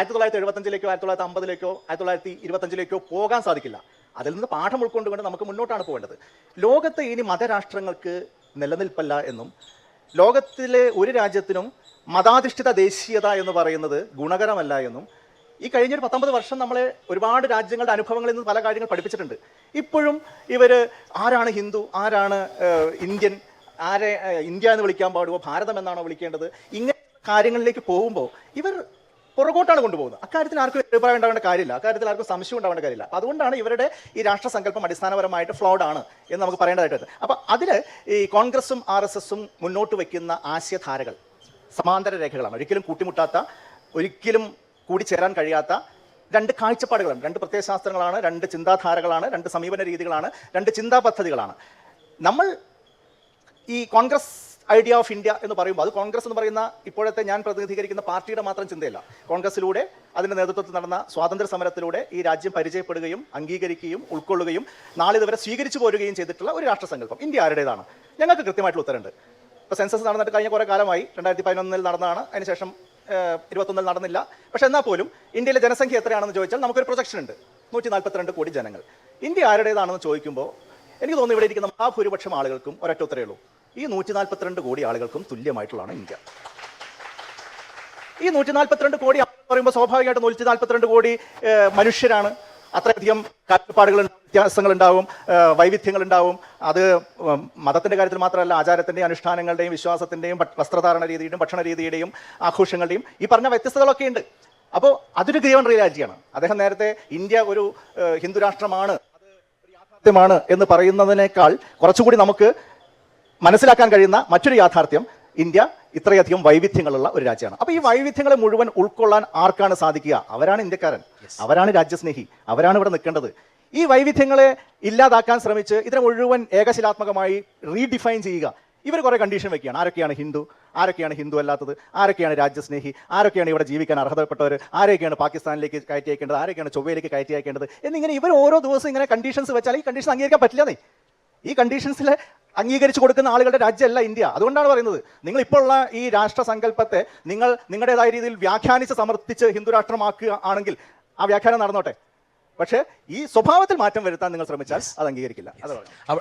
ആയിരത്തി തൊള്ളായിരത്തി എഴുപത്തഞ്ചിലേക്കോ ആയിരത്തി തൊള്ളായിരത്തി അമ്പതിലേക്കോ ആയിരത്തി തൊള്ളായിരത്തി ഇരുപത്തഞ്ചിലേക്കോ പോകാൻ സാധിക്കില്ല. അതിൽ നിന്ന് പാഠം ഉൾക്കൊണ്ടുകൊണ്ട് നമുക്ക് മുന്നോട്ടാണ് പോകേണ്ടത്. ലോകത്തെ ഇനി മതരാഷ്ട്രങ്ങൾക്ക് നിലനിൽപ്പല്ല എന്നും ലോകത്തിലെ ഒരു രാജ്യത്തിനും മതാധിഷ്ഠിത ദേശീയത എന്ന് പറയുന്നത് ഗുണകരമല്ല എന്നും ഈ കഴിഞ്ഞൊരു പത്തൊമ്പത് വർഷം നമ്മളെ ഒരുപാട് രാജ്യങ്ങളുടെ അനുഭവങ്ങളിൽ നിന്ന് പല കാര്യങ്ങൾ പഠിപ്പിച്ചിട്ടുണ്ട്. ഇപ്പോഴും ഇവർ ആരാണ് ഹിന്ദു ആരാണ് ഇന്ത്യൻ ആരെ ഇന്ത്യ എന്ന് വിളിക്കാൻ പാടുമോ ഭാരതം എന്നാണോ വിളിക്കേണ്ടത് ഇങ്ങനെ കാര്യങ്ങളിലേക്ക് പോകുമ്പോൾ ഇവർ പുറകോട്ടാണ് കൊണ്ടുപോകുന്നത്. അക്കാര്യത്തിൽ ആർക്കും അഭിപ്രായം ഉണ്ടാവേണ്ട കാര്യമില്ല. അക്കാര്യത്തിൽ ആർക്കും സംശയം ഉണ്ടാവേണ്ട കാര്യമില്ല അതുകൊണ്ടാണ് ഇവരുടെ ഈ രാഷ്ട്രസങ്കല്പം അടിസ്ഥാനപരമായിട്ട് ഫ്ലോഡ് ആണ് എന്ന് നമുക്ക് പറയേണ്ടതായിട്ട് അപ്പൊ അപ്പോൾ അതിൽ ഈ കോൺഗ്രസും ആർ എസ് എസും മുന്നോട്ട് വയ്ക്കുന്ന ആശയധാരകൾ സമാന്തര രേഖകളാണ്. ഒരിക്കലും കൂട്ടിമുട്ടാത്ത ഒരിക്കലും കൂടിച്ചേരാൻ കഴിയാത്ത രണ്ട് കാഴ്ചപ്പാടുകളാണ്. രണ്ട് പ്രത്യയശാസ്ത്രങ്ങളാണ് രണ്ട് ചിന്താധാരകളാണ് രണ്ട് സമീപന രീതികളാണ് രണ്ട് ചിന്താ പദ്ധതികളാണ് നമ്മൾ ഈ കോൺഗ്രസ് ഐഡിയ ഓഫ് ഇന്ത്യ എന്ന് പറയുമ്പോൾ അത് കോൺഗ്രസ് എന്ന് പറയുന്ന ഇപ്പോഴത്തെ ഞാൻ പ്രതിനിധീകരിക്കുന്ന പാർട്ടിയുടെ മാത്രം ചിന്തയല്ല. കോൺഗ്രസിലൂടെ അതിന്റെ നേതൃത്വത്തിൽ നടന്ന സ്വാതന്ത്ര്യ സമരത്തിലൂടെ ഈ രാജ്യം പരിചയപ്പെടുകയും അംഗീകരിക്കുകയും ഉൾക്കൊള്ളുകയും നാളെ ഇതുവരെ സ്വീകരിച്ചു പോരുകയും ചെയ്തിട്ടുള്ള ഒരു രാഷ്ട്രസങ്കല്പം. ഇന്ത്യ ആരുടേതാണ്? ഞങ്ങൾക്ക് കൃത്യമായിട്ടുള്ള ഉത്തരമുണ്ട്. ഇപ്പോൾ സെൻസസ് നടന്നിട്ട് കഴിഞ്ഞ കുറേ കാലമായി രണ്ടായിരത്തി പതിനൊന്നിൽ നടന്നതാണ് അതിനുശേഷം ഇരുപത്തൊന്നിൽ നടന്നില്ല. പക്ഷെ എന്നാൽ പോലും ഇന്ത്യയിലെ ജനസംഖ്യ എത്രയാണെന്ന് ചോദിച്ചാൽ നമുക്കൊരു പ്രൊജക്ഷൻ ഉണ്ട്. നൂറ്റി നാൽപ്പത്തിരണ്ട് കോടി ജനങ്ങൾ. ഇന്ത്യ ആരുടേതാണെന്ന് ചോദിക്കുമ്പോൾ എനിക്ക് തോന്നുന്നു ഇവിടെ ഇരിക്കുന്ന മഹാഭൂരിപക്ഷം ആളുകൾക്കും ഒരൊറ്റ ഉത്തരേ ഉള്ളൂ. ഈ നൂറ്റി നാൽപ്പത്തിരണ്ട് കോടി ആളുകൾക്കും തുല്യമായിട്ടുള്ളതാണ് ഇന്ത്യ. ഈ നൂറ്റി നാൽപ്പത്തിരണ്ട് കോടി പറയുമ്പോൾ സ്വാഭാവികമായിട്ട് നൂറ്റി നാൽപ്പത്തിരണ്ട് കോടി മനുഷ്യരാണ്. അത്രയധികം കാഴ്ചപ്പാടുകൾ വ്യത്യാസങ്ങൾ ഉണ്ടാവും വൈവിധ്യങ്ങൾ ഉണ്ടാവും അത് മതത്തിന്റെ കാര്യത്തിൽ മാത്രമല്ല ആചാരത്തിന്റെയും അനുഷ്ഠാനങ്ങളുടെയും വിശ്വാസത്തിന്റെയും വസ്ത്രധാരണ രീതിയുടെയും ഭക്ഷണ രീതിയുടെയും ആഘോഷങ്ങളുടെയും ഈ പറഞ്ഞ വ്യത്യസ്തതകളൊക്കെ ഉണ്ട്. അപ്പോൾ അതൊരു ഗ്രീവൻ റിയാലിറ്റിയാണ് അദ്ദേഹം നേരത്തെ ഇന്ത്യ ഒരു ഹിന്ദു രാഷ്ട്രമാണ് അത് യാഥാർത്ഥ്യമാണ് എന്ന് പറയുന്നതിനേക്കാൾ കുറച്ചുകൂടി നമുക്ക് മനസ്സിലാക്കാൻ കഴിയുന്ന മറ്റൊരു യാഥാർത്ഥ്യം ഇന്ത്യ ഇത്രയധികം വൈവിധ്യങ്ങളുള്ള ഒരു രാജ്യമാണ്. അപ്പൊ ഈ വൈവിധ്യങ്ങളെ മുഴുവൻ ഉൾക്കൊള്ളാൻ ആർക്കാണ് സാധിക്കുക? അവരാണ് ഇന്ത്യക്കാരൻ. അവരാണ് രാജ്യസ്നേഹി. അവരാണ് ഇവിടെ നിൽക്കേണ്ടത്. ഈ വൈവിധ്യങ്ങളെ ഇല്ലാതാക്കാൻ ശ്രമിച്ച് ഇതിനെ മുഴുവൻ ഏകശിലാത്മകമായി റീഡിഫൈൻ ചെയ്യുക. ഇവർ കുറെ കണ്ടീഷൻ വെക്കുകയാണ്. ആരൊക്കെയാണ് ഹിന്ദു? ആരൊക്കെയാണ് ഹിന്ദു അല്ലാത്തത്? ആരൊക്കെയാണ് രാജ്യസ്നേഹി? ആരൊക്കെയാണ് ഇവിടെ ജീവിക്കാൻ അർഹതപ്പെട്ടവർ ആരൊക്കെയാണ് പാകിസ്ഥാനിലേക്ക് കയറ്റി അയക്കേണ്ടത്? ആരൊക്കെയാണ് ചൊവ്വയിലേക്ക് കയറ്റി അയക്കേണ്ടത്? എന്നിങ്ങനെ ഇവർ ഓരോ ദിവസം ഇങ്ങനെ കണ്ടീഷൻസ് വെച്ചാൽ ഈ കണ്ടീഷൻ അംഗീകരിക്കാൻ പറ്റില്ലെന്നേ ഈ കണ്ടീഷൻസിൽ അംഗീകരിച്ചു കൊടുക്കുന്ന ആളുകളുടെ രാജ്യമല്ല ഇന്ത്യ. അതുകൊണ്ടാണ് പറയുന്നത്. നിങ്ങൾ ഇപ്പോൾ ഉള്ള ഈ രാഷ്ട്ര സങ്കല്പത്തെ നിങ്ങൾ നിങ്ങളുടേതായ രീതിയിൽ വ്യാഖ്യാനിച്ച് സമർപ്പിച്ച് ഹിന്ദു രാഷ്ട്രമാക്കുക ആണെങ്കിൽ ആ വ്യാഖ്യാനം നടന്നോട്ടെ. പക്ഷേ ഈ സ്വഭാവത്തിൽ മാറ്റം വരുത്താൻ നിങ്ങൾ ശ്രമിച്ചാൽ അത് അംഗീകരിക്കില്ല. അതാണ്